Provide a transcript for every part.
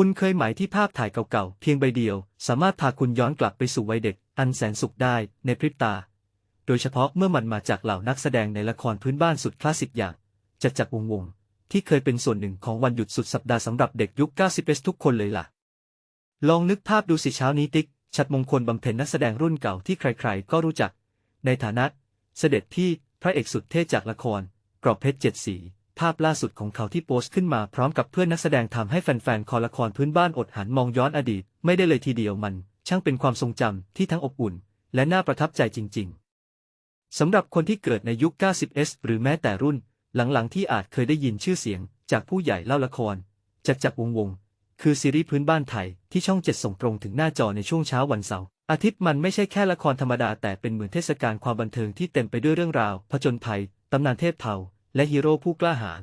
คุณเคยหมายที่ภาพถ่ายเก่าๆ เพียงใบเดียว สามารถพาคุณย้อนกลับไปสู่วัยเด็ก อันแสนสุขได้ในพริบตา โดยเฉพาะเมื่อมันมาจากเหล่านักแสดงในละครพื้นบ้านสุดคลาสสิกอย่างจัดจักรวงวง ที่เคยเป็นส่วนหนึ่งของวันหยุดสุดสัปดาห์สำหรับเด็กยุค 90ทุกคนเลยล่ะ ลองนึกภาพดูสิเช้านี้ติ๊ก ชัดมงคลบำเพ็ญนักแสดงรุ่นเก่าที่ใครๆ ก็รู้จัก ในฐานะ เสด็จพี่พระเอกสุดเท่จากละครกรอบเพชรเจ็ดสี ภาพล่าสุดของเขาที่โพสต์ขึ้นมาพร้อมกับเพื่อนนักแสดงทำให้แฟนๆ คอละครพื้นบ้านอดหันมองย้อนอดีต ไม่ได้เลยทีเดียวมัน ช่างเป็นความทรงจำที่ทั้งอบอุ่น และน่าประทับใจจริง ๆสำหรับคนที่เกิดในยุค 90s หรือแม้แต่รุ่น หลังๆ ที่อาจเคยได้ยินชื่อเสียง จากผู้ใหญ่เล่าละครจากจักวงวง คือซีรีส์พื้นบ้านไทยที่ช่องเจ็ดส่งตรงถึงหน้าจอในช่วงเช้าวันเสาร์อาทิตย์มันไม่ใช่แค่ละครธรรมดาแต่เป็นเหมือนเทศกาลความบันเทิงที่เต็มไปด้วยเรื่องราวผจญภัยตำนานเทพเผ่า และฮีโร่ผู้กล้าหาญ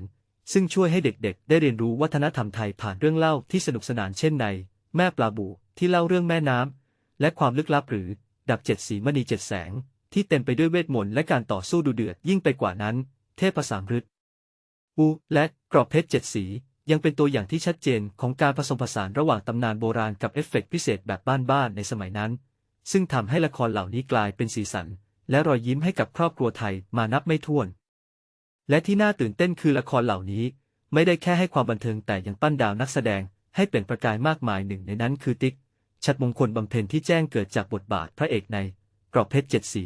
ซึ่งช่วยให้เด็กๆ ได้เรียนรู้วัฒนธรรมไทยผ่านเรื่องเล่าที่สนุกสนานเช่นใน แม่ปลาบูที่เล่าเรื่องแม่น้ำและความลึกลับหรือ ดับเจ็ดสีมณีเจ็ดแสง ที่เต็มไปด้วยเวทมนต์และการต่อสู้ดุเดือดยิ่งไปกว่านั้น เทพภาษามฤตอูและกรอบเพชรเจ็ดสี ยังเป็นตัวอย่างที่ชัดเจนของการผสมผสานระหว่างตำนานโบราณกับเอฟเฟกต์พิเศษแบบบ้านๆในสมัยนั้น ซึ่งทำให้ละครเหล่านี้กลายเป็นสีสัน และรอยยิ้มให้กับครอบครัวไทยมานับไม่ถ้วน และที่น่าตื่นเต้นคือละครเหล่านี้ ไม่ได้แค่ให้ความบันเทิงแต่ยังปั้นดาวนักแสดง ให้เปล่งประกายมากมายหนึ่งในนั้นคือติ๊ก ชัดมงคลบำเพ็ญที่แจ้งเกิดจากบทบาทพระเอกในกรอบเพชรเจ็ดสี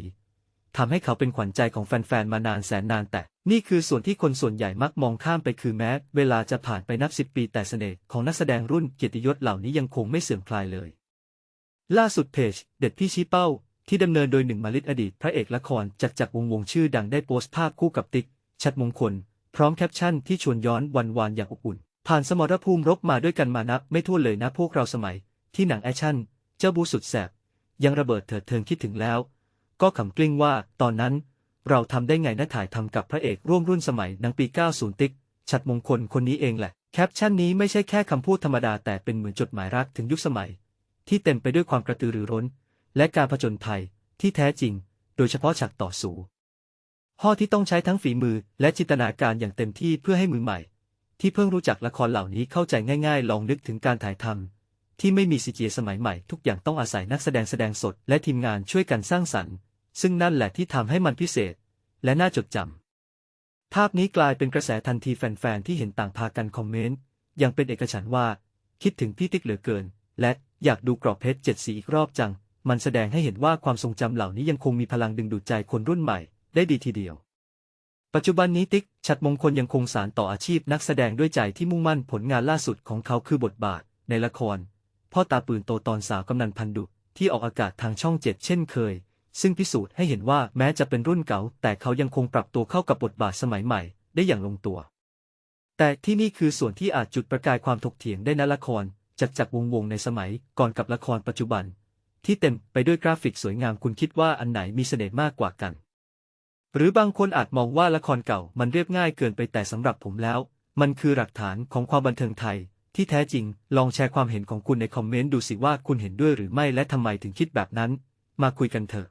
ทำให้เขาเป็นขวัญใจของแฟนๆมานานแสนนานแต่ นี่คือส่วนที่คนส่วนใหญ่มักมองข้ามไปคือแม้ เวลาจะผ่านไปนับสิบปีแต่เสน่ห์ของนักแสดงรุ่นเกียรติยศเหล่านี้ยังคงไม่เสื่อมคลายเลย ล่าสุดเพจ เด็ดพี่ชี้เป้า ที่ดำเนินโดยหนึ่งมาลิตอดีต พระเอกละครจากจากวงวงชื่อดังได้โพสต์ภาพคู่กับติ๊ก ชัดมงคล พร้อมแคปชั่นที่ชวนย้อนวันวานอย่างอบอุ่น ผ่านสมรภูมิรบมาด้วยกันมานับไม่ถ้วนเลยนะพวกเราสมัย ที่หนังแอคชั่น เจ้าบูสุดแสบ ยังระเบิดเถิดเทิงคิดถึงแล้ว ก็ขำกลิ้งว่าตอนนั้น เราทำได้ไงนะถ่ายทำกับพระเอกร่วมรุ่นสมัยหนังปี 90 ติ๊กชัดมงคลคนนี้เองแหละ แคปชั่นนี้ไม่ใช่แค่คำพูดธรรมดาแต่เป็นเหมือนจดหมายรักถึงยุคสมัย ที่เต็มไปด้วยความกระตือรือร้น และการผจญภัยที่แท้จริง โดยเฉพาะฉากต่อสู้ ห่อที่ต้องใช้ทั้งฝีมือและจินตนาการอย่างเต็มที่เพื่อให้มือใหม่ ที่เพิ่งรู้จักละครเหล่านี้เข้าใจง่าย ๆ ลองนึกถึงการถ่ายทำที่ไม่มีซีจีสมัยใหม่ ทุกอย่างต้องอาศัยนักแสดงแสดงสด และทีมงานช่วยกันสร้างสรรค์ ซึ่งนั่นแหละที่ทำให้มันพิเศษ และน่าจดจำภาพนี้กลายเป็นกระแสทันทีแฟนๆที่เห็นต่างพากันคอมเมนต์อย่างเป็นเอกฉันท์ว่า คิดถึงพี่ติ๊กเหลือเกิน และอยากดูกรอบเพชรเจ็ดสีอีกรอบจัง มันแสดงให้เห็นว่าความทรงจำเหล่านี้ยังคงมีพลังดึงดูดใจคนรุ่นใหม่ ได้ดีทีเดียว ปัจจุบันนี้ติ๊ก ชัดมงคลยังคงสานต่ออาชีพนักแสดงด้วยใจที่มุ่งมั่นผลงานล่าสุดของเขาคือบทบาท ในละคร พ่อตาปืนโตตอนสาวกำนันพันดุที่ออกอากาศทางช่องเจ็ดเช่นเคย ซึ่งพิสูจน์ให้เห็นว่าแม้จะเป็นรุ่นเก่า แต่เขายังคงปรับตัวเข้ากับบทบาทสมัยใหม่ ได้อย่างลงตัว แต่ที่นี่คือส่วนที่อาจจุดประกายความถกเถียงได้นะละครจากจากวงวงในสมัยก่อนกับละครปัจจุบัน ที่เต็มไปด้วยกราฟิกสวยงามคุณคิดว่าอันไหนมีเสน่ห์มากกว่ากัน หรือบางคนอาจมองว่าละครเก่ามันเรียบง่ายเกินไปแต่สำหรับผมแล้ว มันคือหลักฐานของความบันเทิงไทย ที่แท้จริง ลองแชร์ความเห็นของคุณในคอมเมนต์ดูสิว่าคุณเห็นด้วยหรือไม่และทำไมถึงคิดแบบนั้น มาคุยกันเถอะ